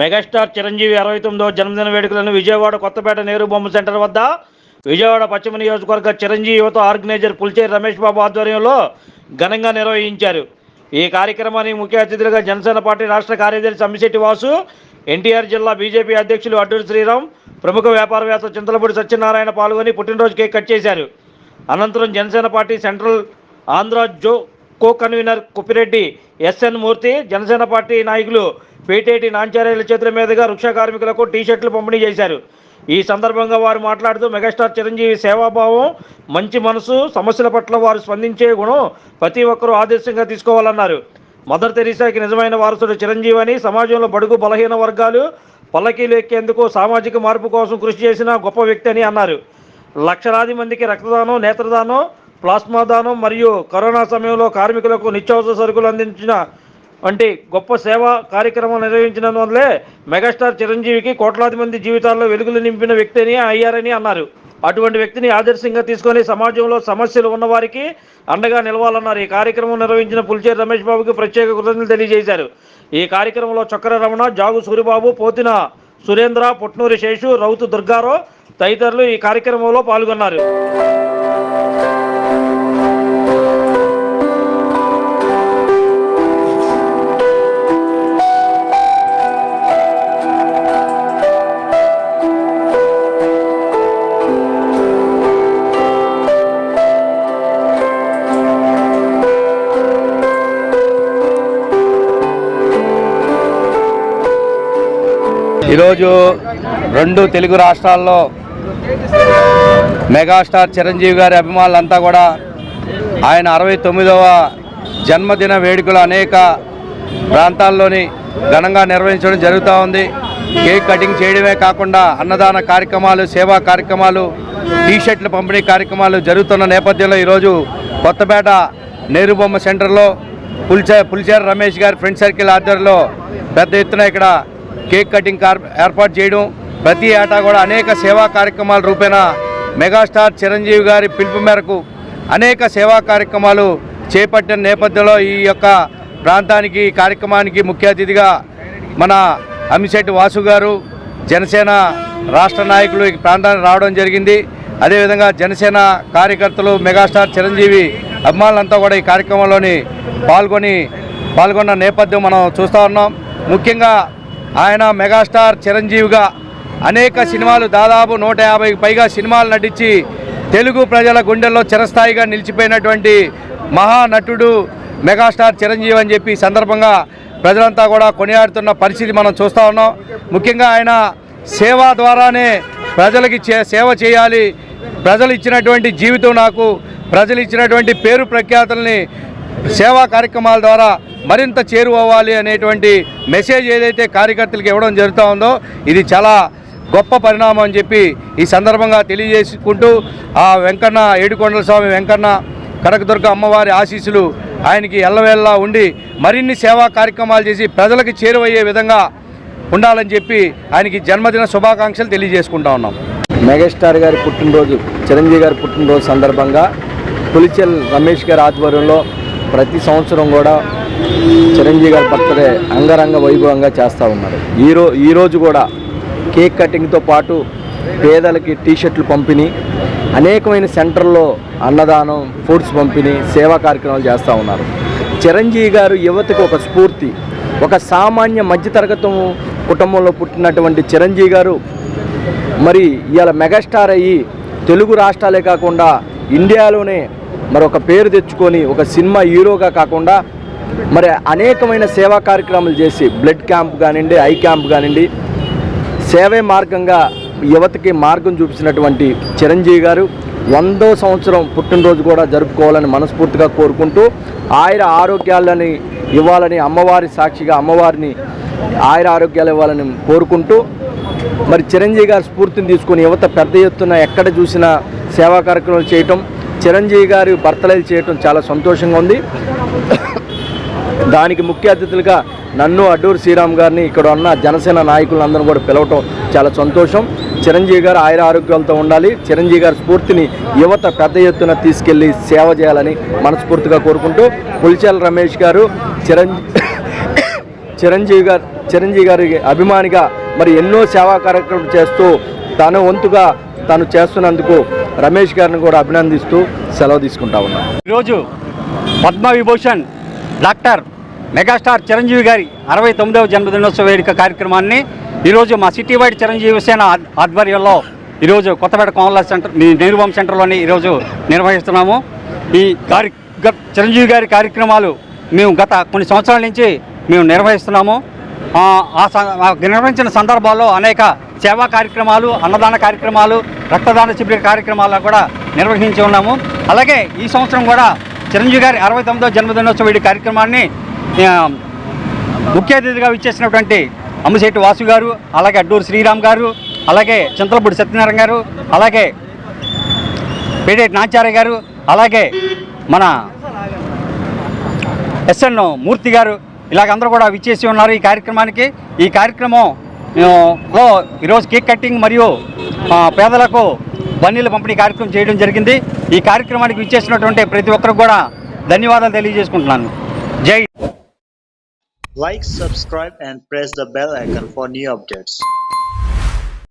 Megastar Chiranjeevi అరవై తొమ్మిదవ జన్మదిన వేడుకలను విజయవాడ కొత్తపేట నెహ్రూ బొమ్మ సెంటర్ వద్ద విజయవాడ పశ్చిమ నియోజకవర్గ చిరంజీవి యువత ఆర్గనైజర్ పుల్చేరి రమేష్ బాబు ఆధ్వర్యంలో ఘనంగా నిర్వహించారు. ఈ కార్యక్రమానికి ముఖ్య అతిథులుగా జనసేన పార్టీ రాష్ట్ర కార్యదర్శి అమ్మిశెట్టి వాసు ఎన్టీఆర్ జిల్లా బీజేపీ అధ్యక్షులు అడ్డూరి శ్రీరామ్ ప్రముఖ వ్యాపారవేత్త చింతలపూడి సత్యనారాయణ పాల్గొని పుట్టినరోజు కేక్ కట్ చేశారు. అనంతరం జనసేన పార్టీ సెంట్రల్ ఆంధ్ర జో co convener Kuppireddy S N Murthy Janasena party నాయకులు పేటేటి నాంచార్యాల చేతుల మీదుగా వృక్ష కార్మికులకు టీషర్ట్లు పంపిణీ చేశారు. ఈ సందర్భంగా వారు మాట్లాడుతూ మెగాస్టార్ చిరంజీవి సేవాభావం మంచి మనసు సమస్యల పట్ల వారు స్పందించే గుణం ప్రతి ఒక్కరూ ఆదర్శంగా తీసుకోవాలన్నారు. మదర్ తెరీసాకి నిజమైన వారసుడు చిరంజీవి అని సమాజంలో బడుగు బలహీన వర్గాలు పల్లకీలు ఎక్కేందుకు సామాజిక మార్పు కోసం కృషి చేసిన గొప్ప వ్యక్తి అని అన్నారు. లక్షలాది మందికి రక్తదానం నేత్రదానం ప్లాస్మా దానం మరియు కరోనా సమయంలో కార్మికులకు నిత్యావసర సరుకులు అందించిన వంటి గొప్ప సేవా కార్యక్రమం నిర్వహించినందువల్లే మెగాస్టార్ చిరంజీవికి కోట్లాది మంది జీవితాల్లో వెలుగులు నింపిన వ్యక్తిని అయ్యారని అన్నారు. అటువంటి వ్యక్తిని ఆదర్శంగా తీసుకొని సమాజంలో సమస్యలు ఉన్నవారికి అండగా నిలవాలన్నారు. ఈ కార్యక్రమం నిర్వహించిన పులిచేరి రమేష్ బాబుకి ప్రత్యేక కృతజ్ఞతలు తెలియజేశారు. ఈ కార్యక్రమంలో చక్ర రమణ జాగు సూరిబాబు పోతిన సురేంద్ర పుట్నూరి శేషు రౌతు దుర్గారావు తదితరులు ఈ కార్యక్రమంలో పాల్గొన్నారు. ఈరోజు రెండు తెలుగు రాష్ట్రాల్లో మెగాస్టార్ చిరంజీవి గారి అభిమానులంతా కూడా ఆయన అరవై తొమ్మిదవ జన్మదిన వేడుకలు అనేక ప్రాంతాల్లోని ఘనంగా నిర్వహించడం జరుగుతూ ఉంది. కేక్ కటింగ్ చేయడమే కాకుండా అన్నదాన కార్యక్రమాలు సేవా కార్యక్రమాలు టీషర్ట్ల పంపిణీ కార్యక్రమాలు జరుగుతున్న నేపథ్యంలో ఈరోజు కొత్తపేట నేరుబొమ్మ సెంటర్లో పులిచే పులిచేర రమేష్ గారి ఫ్రెండ్ సర్కిల్ ఆధ్వర్యంలో పెద్ద ఎత్తున ఇక్కడ కేక్ కటింగ్ ఏర్పాటు చేయడం ప్రతి ఏటా కూడా అనేక సేవా కార్యక్రమాల రూపేణ మెగాస్టార్ చిరంజీవి గారి పిలుపు మేరకు అనేక సేవా కార్యక్రమాలు చేపట్టిన నేపథ్యంలో ఈ యొక్క ప్రాంతానికి ఈ కార్యక్రమానికి ముఖ్య అతిథిగా మన అమిశెట్టి వాసు గారు జనసేన రాష్ట్ర నాయకులు ఈ ప్రాంతానికి రావడం జరిగింది. అదేవిధంగా జనసేన కార్యకర్తలు మెగాస్టార్ చిరంజీవి అభిమానులంతా కూడా ఈ కార్యక్రమంలోని పాల్గొని పాల్గొన్న నేపథ్యం మనం చూస్తూ ఉన్నాం. ముఖ్యంగా ఆయన మెగాస్టార్ చిరంజీవిగా అనేక సినిమాలు దాదాపు నూట యాభైకి పైగా సినిమాలు నటించి తెలుగు ప్రజల గుండెల్లో చిరస్థాయిగా నిలిచిపోయినటువంటి మహానటుడు మెగాస్టార్ చిరంజీవి అని చెప్పి సందర్భంగా ప్రజలంతా కూడా కొనియాడుతున్న పరిస్థితి మనం చూస్తూ ఉన్నాం. ముఖ్యంగా ఆయన సేవ ద్వారానే ప్రజలకి చే- సేవ చేయాలి. ప్రజలు ఇచ్చినటువంటి జీవితం నాకు ప్రజలు ఇచ్చినటువంటి పేరు ప్రఖ్యాతుల్ని సేవా కార్యక్రమాల ద్వారా మరింత చేరువవ్వాలి అనేటువంటి మెసేజ్ ఏదైతే కార్యకర్తలకు ఇవ్వడం జరుగుతూ ఉందో ఇది చాలా గొప్ప పరిణామం అని చెప్పి ఈ సందర్భంగా తెలియజేసుకుంటూ ఆ వెంకన్న ఏడుకొండల స్వామి వెంకన్న కనకదుర్గ అమ్మవారి ఆశీస్సులు ఆయనకి ఎల్లవేళ్ళలా ఉండి మరిన్ని సేవా కార్యక్రమాలు చేసి ప్రజలకు చేరువయ్యే విధంగా ఉండాలని చెప్పి ఆయనకి జన్మదిన శుభాకాంక్షలు తెలియజేసుకుంటా ఉన్నాం. మెగాస్టార్ గారి పుట్టినరోజు చిరంజీవి గారి పుట్టినరోజు సందర్భంగా పులిచెల్ రమేష్ గారి ఆధ్వర్యంలో ప్రతి సంవత్సరం కూడా చిరంజీవి గారి బర్త్డే అంగరంగ వైభవంగా చేస్తూ ఉన్నారు. ఈరో ఈరోజు కూడా కేక్ కటింగ్తో పాటు పేదలకి టీషర్ట్లు పంపిణీ అనేకమైన సెంటర్లో అన్నదానం ఫుడ్స్ పంపిణీ సేవా కార్యక్రమాలు చేస్తూ ఉన్నారు. చిరంజీవి గారు యువతకు ఒక స్ఫూర్తి ఒక సామాన్య మధ్యతరగతి కుటుంబంలో పుట్టినటువంటి చిరంజీవి గారు మరి ఇవాళ మెగాస్టార్ అయ్యి తెలుగు రాష్ట్రాలే కాకుండా ఇండియాలోనే మరి ఒక పేరు తెచ్చుకొని ఒక సినిమా హీరోగా కాకుండా మరి అనేకమైన సేవా కార్యక్రమాలు చేసి బ్లడ్ క్యాంప్ కానివ్వండి ఐ క్యాంప్ కానివ్వండి సేవే మార్గంగా యువతకి మార్గం చూపించినటువంటి చిరంజీవి గారు వందో సంవత్సరం పుట్టినరోజు కూడా జరుపుకోవాలని మనస్ఫూర్తిగా కోరుకుంటూ ఆయుర ఆరోగ్యాలని ఇవ్వాలని అమ్మవారి సాక్షిగా అమ్మవారిని ఆయుర ఆరోగ్యాలు ఇవ్వాలని కోరుకుంటూ మరి చిరంజీవి గారి స్ఫూర్తిని తీసుకుని యువత పెద్ద ఎత్తున ఎక్కడ చూసినా సేవా కార్యక్రమాలు చేయటం చిరంజీవి గారి బర్తలేలు చేయటం చాలా సంతోషంగా ఉంది. దానికి ముఖ్య అతిథులుగా నన్ను అడ్డూరు శ్రీరామ్ గారిని ఇక్కడ ఉన్న జనసేన నాయకులందరూ కూడా పిలవటం చాలా సంతోషం. చిరంజీవి గారు ఆయుర ఆరోగ్యాలతో ఉండాలి. చిరంజీవి గారి స్ఫూర్తిని యువత పెద్ద ఎత్తున తీసుకెళ్ళి సేవ చేయాలని మనస్ఫూర్తిగా కోరుకుంటూ పులిచాల రమేష్ గారు చిరంజీ చిరంజీవి గారు చిరంజీవి గారి అభిమానిగా మరి ఎన్నో సేవా కార్యక్రమాలు చేస్తూ తన వంతుగా తను చేస్తున్నందుకు రమేష్ గారిని కూడా అభినందిస్తూ సెలవు తీసుకుంటా ఉన్నాం. ఈరోజు పద్మవిభూషణ్ డాక్టర్ మెగాస్టార్ చిరంజీవి గారి అరవై తొమ్మిదవ జన్మదినోత్సవ వేడుక కార్యక్రమాన్ని ఈరోజు మా సిటీ వైడ్ చిరంజీవి సేన ఆధ్వర్యంలో ఈరోజు కొత్తపేట కోమలా సెంటర్ మీ నెహ్రూ సెంటర్లోని ఈరోజు నిర్వహిస్తున్నాము. ఈ కార్య చిరంజీవి గారి కార్యక్రమాలు మేము గత కొన్ని సంవత్సరాల నుంచి మేము నిర్వహిస్తున్నాము. నిర్వహించిన సందర్భాల్లో అనేక సేవా కార్యక్రమాలు అన్నదాన కార్యక్రమాలు రక్తదాన శిబిర కార్యక్రమాలను కూడా నిర్వహించి ఉన్నాము. అలాగే ఈ సంవత్సరం కూడా చిరంజీవి గారి అరవై తొమ్మిదో జన్మదినోత్సవ వేడి కార్యక్రమాన్ని ముఖ్య అతిథిగా ఇచ్చేసినటువంటి అమ్మశెట్టి వాసు గారు అలాగే అడ్డూరు శ్రీరామ్ గారు అలాగే చింతలపూడి సత్యనారాయణ గారు అలాగే పేడేటి నాచార్య గారు అలాగే మన ఎస్ఎన్ మూర్తి గారు ఇలాగ అందరూ కూడా విచ్చేసి ఉన్నారు ఈ కార్యక్రమానికి. ఈ కార్యక్రమం లో ఈరోజు కేక్ కటింగ్ మరియు పేదలకు బన్నీలు పంపిణీ కార్యక్రమం చేయడం జరిగింది. ఈ కార్యక్రమానికి విచ్చేసినటువంటి ప్రతి ఒక్కరికి కూడా ధన్యవాదాలు తెలియజేసుకుంటున్నాను. జై like subscribe and press the bell icon for new updates.